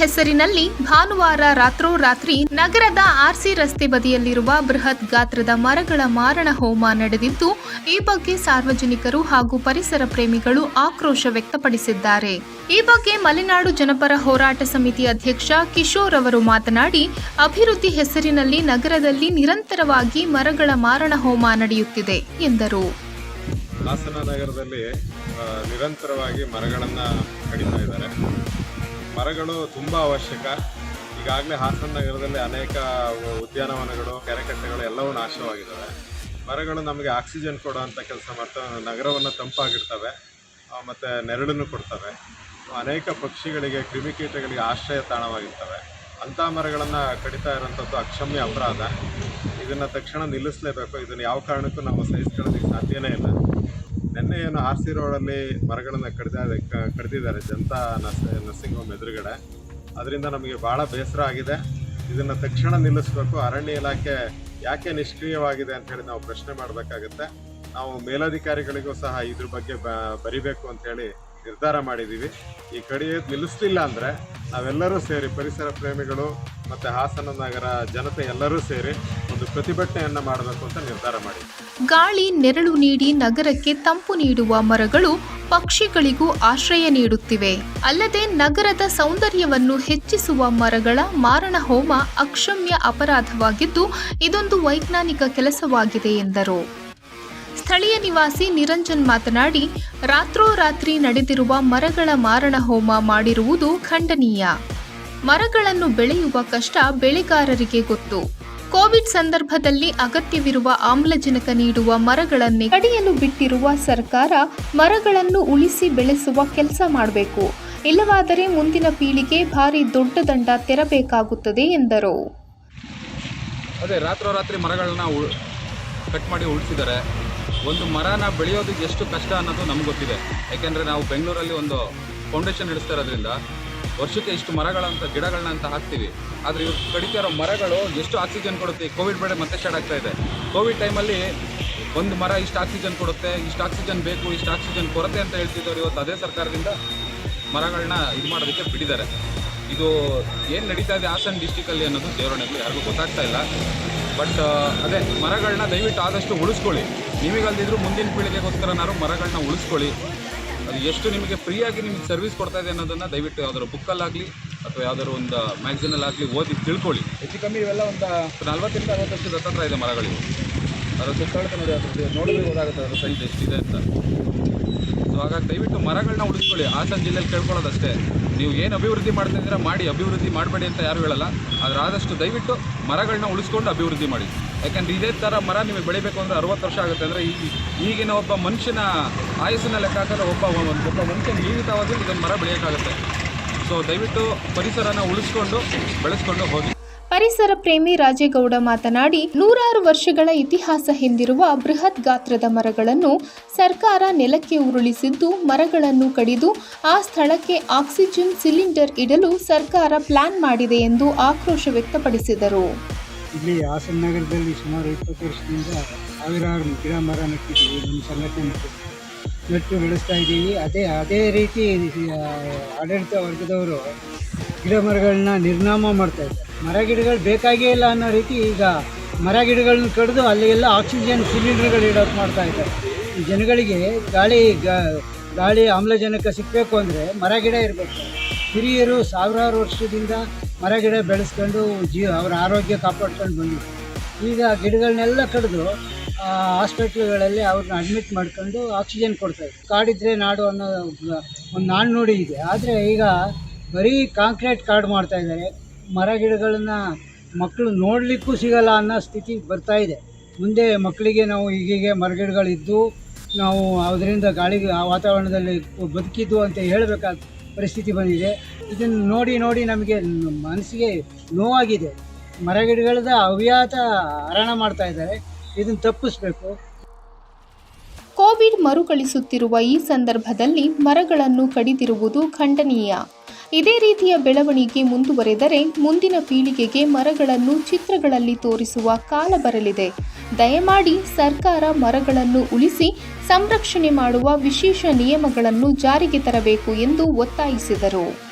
ಹೆಸರಿನಲ್ಲಿ ಭಾನುವಾರ ರಾತ್ರೋರಾತ್ರಿ ನಗರದ ಆರ್ಸಿ ರಸ್ತೆ ಬದಿಯಲ್ಲಿರುವ ಬೃಹತ್ ಗಾತ್ರದ ಮರಗಳ ಮಾರಣ ಹೋಮ ನಡೆದಿದ್ದು, ಈ ಬಗ್ಗೆ ಸಾರ್ವಜನಿಕರು ಹಾಗೂ ಪರಿಸರ ಪ್ರೇಮಿಗಳು ಆಕ್ರೋಶ ವ್ಯಕ್ತಪಡಿಸಿದ್ದಾರೆ. ಈ ಬಗ್ಗೆ ಮಲೆನಾಡು ಜನಪರ ಹೋರಾಟ ಸಮಿತಿ ಅಧ್ಯಕ್ಷ ಕಿಶೋರ್ ಅವರು ಮಾತನಾಡಿ, ಅಭಿವೃದ್ಧಿ ಹೆಸರಿನಲ್ಲಿ ನಗರದಲ್ಲಿ ನಿರಂತರವಾಗಿ ಮರಗಳ ಮಾರಣ ಹೋಮ ನಡೆಯುತ್ತಿದೆ ಎಂದರು. ಹಾಸನ ನಗರದಲ್ಲಿ ನಿರಂತರವಾಗಿ ಮರಗಳನ್ನು ಕಡಿತಾ ಇದ್ದಾರೆ. ಮರಗಳು ತುಂಬ ಅವಶ್ಯಕ. ಈಗಾಗಲೇ ಹಾಸನ ನಗರದಲ್ಲಿ ಅನೇಕ ಉದ್ಯಾನವನಗಳು, ಕೆರೆಕಟ್ಟೆಗಳು ಎಲ್ಲವೂ ನಾಶವಾಗಿದ್ದಾವೆ ಮರಗಳು ನಮಗೆ ಆಕ್ಸಿಜನ್ ಕೊಡುವಂಥ ಕೆಲಸ ಮಾಡ್ತವೆ, ನಗರವನ್ನು ತಂಪಾಗಿರ್ತವೆ ಮತ್ತು ನೆರಳನ್ನು ಕೊಡ್ತವೆ. ಅನೇಕ ಪಕ್ಷಿಗಳಿಗೆ, ಕ್ರಿಮಿಕೀಟಗಳಿಗೆ ಆಶ್ರಯ ತಾಣವಾಗಿರ್ತವೆ. ಅಂಥ ಮರಗಳನ್ನು ಕಡಿತಾ ಇರೋಂಥದ್ದು ಅಕ್ಷಮ್ಯ ಅಪರಾಧ. ಇದನ್ನು ತಕ್ಷಣ ನಿಲ್ಲಿಸಲೇಬೇಕು. ಇದನ್ನು ಯಾವ ಕಾರಣಕ್ಕೂ ನಾವು ಸಹಿಸ್ಕೊಳ್ಳೋದಕ್ಕೆ ಸಾಧ್ಯನೇ ಇಲ್ಲ. ನಿನ್ನೆ ಏನು ಆರ್ ಸಿ ರೋಡಲ್ಲಿ ಮರಗಳನ್ನು ಕಡಿದ ಕಡಿದಿದ್ದಾರೆ, ಜನತಾ ನರ್ಸ್ ನರ್ಸಿಂಗ್ ಹೋಮ್ ಎದುರುಗಡೆ. ಅದರಿಂದ ನಮಗೆ ಭಾಳ ಬೇಸರ ಆಗಿದೆ. ಇದನ್ನು ತಕ್ಷಣ ನಿಲ್ಲಿಸಬೇಕು. ಅರಣ್ಯ ಇಲಾಖೆ ಯಾಕೆ ನಿಷ್ಕ್ರಿಯವಾಗಿದೆ ಅಂತ ಹೇಳಿ ನಾವು ಪ್ರಶ್ನೆ ಮಾಡಬೇಕಾಗುತ್ತೆ. ನಾವು ಮೇಲಧಿಕಾರಿಗಳಿಗೂ ಸಹ ಇದ್ರ ಬಗ್ಗೆ ಬ ಅಂತ ಅಂತೇಳಿ ನಿರ್ಧಾರ ಮಾಡಿದ್ದೀವಿ ಈ ಕಡೆ ನಿಲ್ಲಿಸ್ಲಿಲ್ಲ ಅಂದರೆ ನಾವೆಲ್ಲರೂ ಸೇರಿ ಪರಿಸರ ಪ್ರೇಮಿಗಳು ಮತ್ತು ಹಾಸನ ನಗರ ಜನತೆ ಎಲ್ಲರೂ ಸೇರಿ ಪ್ರತಿಭಟನೆಯನ್ನು ಮಾಡಬೇಕು ಅಂತ ನಿರ್ಧಾರ ಮಾಡಿ. ಗಾಳಿ, ನೆರಳು ನೀಡಿ ನಗರಕ್ಕೆ ತಂಪು ನೀಡುವ ಮರಗಳು ಪಕ್ಷಿಗಳಿಗೂ ಆಶ್ರಯ ನೀಡುತ್ತಿವೆ. ಅಲ್ಲದೆ ನಗರದ ಸೌಂದರ್ಯವನ್ನು ಹೆಚ್ಚಿಸುವ ಮರಗಳ ಮಾರಣ ಹೋಮ ಅಕ್ಷಮ್ಯ ಅಪರಾಧವಾಗಿದ್ದು, ಇದೊಂದು ವೈಜ್ಞಾನಿಕ ಕೆಲಸವಾಗಿದೆ ಎಂದರು. ಸ್ಥಳೀಯ ನಿವಾಸಿ ನಿರಂಜನ್ ಮಾತನಾಡಿ ರಾತ್ರೋರಾತ್ರಿ ನಡೆದಿರುವ ಮರಗಳ ಮಾರಣ ಹೋಮ ಮಾಡಿರುವುದು ಖಂಡನೀಯ. ಮರಗಳನ್ನು ಬೆಳೆಯುವ ಕಷ್ಟ ಬೆಳೆಗಾರರಿಗೆ ಗೊತ್ತು. ಕೋವಿಡ್ ಸಂದರ್ಭದಲ್ಲಿ ಅಗತ್ಯವಿರುವ ಆಮ್ಲಜನಕ ನೀಡುವ ಮರಗಳನ್ನೇ ಕಡಿಯಲು ಬಿಟ್ಟಿರುವ ಸರ್ಕಾರ ಮರಗಳನ್ನು ಉಳಿಸಿ ಬೆಳೆಸುವ ಕೆಲಸ ಮಾಡಬೇಕು. ಇಲ್ಲವಾದರೆ ಮುಂದಿನ ಪೀಳಿಗೆ ಭಾರಿ ದೊಡ್ಡ ದಂಡ ತೆರಬೇಕಾಗುತ್ತದೆ ಎಂದರು. ಅದೇ ರಾತ್ರೋರಾತ್ರಿ ಮರಗಳನ್ನ ಕಟ್ ಮಾಡಿ ಉಳಿಸಿದ್ದಾರೆ. ಒಂದು ಮರನ ಬೆಳೆಯೋದು ಎಷ್ಟು ಕಷ್ಟ ಅನ್ನೋದು ನಮ್ಗೆ ಗೊತ್ತಿದೆ. ಯಾಕೆಂದರೆ ನಾವು ಬೆಂಗಳೂರಲ್ಲಿ ಒಂದು ಫೌಂಡೇಶನ್ ನಡೆಸ್ತಾ ಇರೋದ್ರಿಂದ ವರ್ಷಕ್ಕೆ ಇಷ್ಟು ಮರಗಳಂತ ಗಿಡಗಳನ್ನ ಅಂತ ಹಾಕ್ತೀವಿ. ಆದರೆ ಇವ್ರು ಕಡಿತಾ ಇರೋ ಮರಗಳು ಎಷ್ಟು ಆಕ್ಸಿಜನ್ ಕೊಡುತ್ತೆ? ಕೋವಿಡ್ ಬೇಡ ಮತ್ತೆ ಸ್ಟಾರ್ಟ್ ಆಗ್ತಾ ಇದೆ. ಕೋವಿಡ್ ಟೈಮಲ್ಲಿ ಒಂದು ಮರ ಇಷ್ಟು ಆಕ್ಸಿಜನ್ ಕೊಡುತ್ತೆ, ಇಷ್ಟು ಆಕ್ಸಿಜನ್ ಬೇಕು, ಇಷ್ಟು ಆಕ್ಸಿಜನ್ ಕೊರತೆ ಅಂತ ಹೇಳ್ತಿದ್ದವ್ರು ಇವತ್ತು ಅದೇ ಸರ್ಕಾರದಿಂದ ಮರಗಳನ್ನ ಇದು ಮಾಡೋದಕ್ಕೆ ಬಿಟ್ಟಿದ್ದಾರೆ. ಇದು ಏನು ನಡೀತಾ ಇದೆ ಹಾಸನ ಡಿಸ್ಟಿಕಲ್ಲಿ ಅನ್ನೋದು ದೇವರಣೆಗಳು ಯಾರಿಗೂ ಗೊತ್ತಾಗ್ತಾ ಇಲ್ಲ. ಬಟ್ ಅದೇ ಮರಗಳನ್ನ ದಯವಿಟ್ಟು ಆದಷ್ಟು ಉಳಿಸ್ಕೊಳ್ಳಿ. ನೀವೀಗಲ್ದಿದ್ರು ಮುಂದಿನ ಪೀಳಿಗೆಗೋಸ್ಕರನಾರು ಮರಗಳನ್ನ ಉಳಿಸ್ಕೊಳ್ಳಿ. ಅದು ಎಷ್ಟು ನಿಮಗೆ ಫ್ರೀಯಾಗಿ ನಿಮಗೆ ಸರ್ವಿಸ್ ಕೊಡ್ತಾ ಇದೆ ಅನ್ನೋದನ್ನು ದಯವಿಟ್ಟು ಯಾವ್ದಾದ್ರು ಬುಕ್ಕಲ್ಲಾಗಲಿ ಅಥವಾ ಯಾವ್ದಾದ್ರು ಒಂದು ಮ್ಯಾಗ್ಝಿನಲ್ಲಾಗಲಿ ಓದಿ ತಿಳ್ಕೊಳ್ಳಿ. ಹೆಚ್ಚು ಕಮ್ಮಿ ಇವೆಲ್ಲ ಒಂದು ನಲ್ವತ್ತರಿಂದ ಅರವತ್ತು ವರ್ಷದ ಹತ್ತತ್ರ ಇದೆ ಮರಗಳಿವೆ. ಅದರ ಸುತ್ತಾಡ್ತಾ ನೋಡಿ ಅದರ ನೋಡಿದ್ರೆ ಗೊತ್ತಾಗುತ್ತೆ ಅದರ ಸೈಜ್ ಎಷ್ಟಿದೆ ಅಂತ. ಹಾಗಾಗಿ ದಯವಿಟ್ಟು ಮರಗಳನ್ನ ಉಳಿಸ್ಕೊಳ್ಳಿ. ಹಾಸನ ಜಿಲ್ಲೆಯಲ್ಲಿ ಕೇಳ್ಕೊಳ್ಳೋದಷ್ಟೇ. ನೀವು ಏನು ಅಭಿವೃದ್ಧಿ ಮಾಡ್ತಾ ಮಾಡಿ ಅಭಿವೃದ್ಧಿ ಮಾಡಬೇಡಿ ಅಂತ ಯಾರು ಹೇಳಲ್ಲ. ಆದರೆ ಆದಷ್ಟು ದಯವಿಟ್ಟು ಮರಗಳನ್ನ ಉಳಿಸ್ಕೊಂಡು ಅಭಿವೃದ್ಧಿ ಮಾಡಿ. ಯಾಕಂದ್ರೆ ಇದೇ ಥರ ಮರ ನಿಮಗೆ ಬೆಳಿಬೇಕು ಅಂದರೆ ಅರವತ್ತು ವರ್ಷ ಆಗುತ್ತೆ. ಅಂದರೆ ಈ ಈಗಿನ ಒಬ್ಬ ಮನುಷ್ಯನ ಆಯಸ್ಸನ್ನ ಲೆಕ್ಕ ಹಾಕಿದ್ರೆ ಒಬ್ಬ ಒಬ್ಬ ಮನುಷ್ಯ ನಿಯಮಿತವಾಗಿ ಇದನ್ನು ಮರ ಬೆಳೆಯೋಕ್ಕಾಗುತ್ತೆ. ಸೊ ದಯವಿಟ್ಟು ಪರಿಸರನ ಉಳಿಸ್ಕೊಂಡು, ಬೆಳೆಸ್ಕೊಂಡು ಹೋಗಿ. ಪರಿಸರ ಪ್ರೇಮಿ ರಾಜೇಗೌಡ ಮಾತನಾಡಿ, ನೂರಾರು ವರ್ಷಗಳ ಇತಿಹಾಸ ಹೊಂದಿರುವ ಬೃಹತ್ ಗಾತ್ರದ ಮರಗಳನ್ನು ಸರ್ಕಾರ ನೆಲಕ್ಕೆ ಉರುಳಿಸಿದ್ದು, ಮರಗಳನ್ನು ಕಡಿದು ಆ ಸ್ಥಳಕ್ಕೆ ಆಕ್ಸಿಜನ್ ಸಿಲಿಂಡರ್ ಇಡಲು ಸರ್ಕಾರ ಪ್ಲಾನ್ ಮಾಡಿದೆ ಎಂದು ಆಕ್ರೋಶ ವ್ಯಕ್ತಪಡಿಸಿದರು. ಇಲ್ಲಿ ಹಾಸನ ನಗರದಲ್ಲಿ ಸುಮಾರು ಇಪ್ಪತ್ತು ವರ್ಷದಿಂದ ಸಾವಿರಾರು ಗಿಡ ಮರ ನೆಟ್ಟಿದ್ದೀವಿ ನಮ್ಮ ಸಂಘಟನೆ ನೆಟ್ಟು ಬೆಳೆಸ್ತಾ ಇದ್ದೀವಿ. ಅದೇ ಅದೇ ರೀತಿ ಆಡಳಿತ ವರ್ಗದವರು ಗಿಡ ಮರಗಳನ್ನ ನಿರ್ನಾಮ ಮಾಡ್ತಾ ಇದ್ದಾರೆ. ಮರ ಗಿಡಗಳು ಬೇಕಾಗೇ ಇಲ್ಲ ಅನ್ನೋ ರೀತಿ ಈಗ ಮರ ಗಿಡಗಳನ್ನ ಕಡಿದು ಅಲ್ಲಿ ಎಲ್ಲ ಆಕ್ಸಿಜನ್ ಸಿಲಿಂಡರ್ಗಳು ಇಡೋಕೆ ಮಾಡ್ತಾ ಇದ್ದಾರೆ. ಜನಗಳಿಗೆ ಗಾಳಿ ಗಾಳಿ ಆಮ್ಲಜನಕ ಸಿಗಬೇಕು ಅಂದರೆ ಮರ ಗಿಡ ಇರಬೇಕು. ಹಿರಿಯರು ಸಾವಿರಾರು ವರ್ಷದಿಂದ ಮರ ಗಿಡ ಬೆಳೆಸ್ಕೊಂಡು ಜೀವ, ಅವರ ಆರೋಗ್ಯ ಕಾಪಾಡ್ಕೊಂಡು ಬಂದಿದ್ದಾರೆ. ಈಗ ಗಿಡಗಳನ್ನೆಲ್ಲ ಕಡಿದು ಹಾಸ್ಪಿಟ್ಲ್ಗಳಲ್ಲಿ ಅವ್ರನ್ನ ಅಡ್ಮಿಟ್ ಮಾಡ್ಕೊಂಡು ಆಕ್ಸಿಜನ್ ಕೊಡ್ತಾರೆ ಕಾಡಿದ್ರೆ ನಾಡು ಅನ್ನೋ, ಒಂದು ನಾಣ್ಣುಡಿ ಇದೆ. ಆದರೆ ಈಗ ಬರೀ ಕಾಂಕ್ರೀಟ್ ಕಾರ್ಡ್ ಮಾಡ್ತಾ ಇದ್ದಾರೆ. ಮರ ಗಿಡಗಳನ್ನು ಮಕ್ಕಳು ನೋಡಲಿಕ್ಕೂ ಸಿಗಲ್ಲ ಅನ್ನೋ ಸ್ಥಿತಿ ಬರ್ತಾ ಇದೆ. ಮುಂದೆ ಮಕ್ಕಳಿಗೆ ನಾವು ಈಗೀಗೆ ಮರಗಿಡಗಳಿದ್ದು ನಾವು ಅದರಿಂದ ಗಾಳಿಗೆ ಆ ವಾತಾವರಣದಲ್ಲಿ ಬದುಕಿದ್ದು ಅಂತ ಹೇಳಬೇಕಾದ ಪರಿಸ್ಥಿತಿ ಬಂದಿದೆ. ಇದನ್ನು ನೋಡಿ ನೋಡಿ ನಮಗೆ ಮನಸ್ಸಿಗೆ ನೋವಾಗಿದೆ. ಮರಗಿಡಗಳದ ಅವ್ಯಾತ ಹರಣ ಮಾಡ್ತಾ ಇದ್ದಾರೆ. ಇದನ್ನು ತಪ್ಪಿಸ್ಬೇಕು. ಕೋವಿಡ್ ಮರುಕಳಿಸುತ್ತಿರುವ ಈ ಸಂದರ್ಭದಲ್ಲಿ ಮರಗಳನ್ನು ಕಡಿದಿರುವುದು ಖಂಡನೀಯ. ಇದೇ ರೀತಿಯ ಬೆಳವಣಿಗೆ ಮುಂದುವರೆದರೆ ಮುಂದಿನ ಪೀಳಿಗೆಗೆ ಮರಗಳನ್ನು ಚಿತ್ರಗಳಲ್ಲಿ ತೋರಿಸುವ ಕಾಲ ಬರಲಿದೆ. ದಯಮಾಡಿ ಸರ್ಕಾರ ಮರಗಳನ್ನು ಉಳಿಸಿ ಸಂರಕ್ಷಣೆ ಮಾಡುವ ವಿಶೇಷ ನಿಯಮಗಳನ್ನು ಜಾರಿಗೆ ತರಬೇಕು ಎಂದು ಒತ್ತಾಯಿಸಿದರು.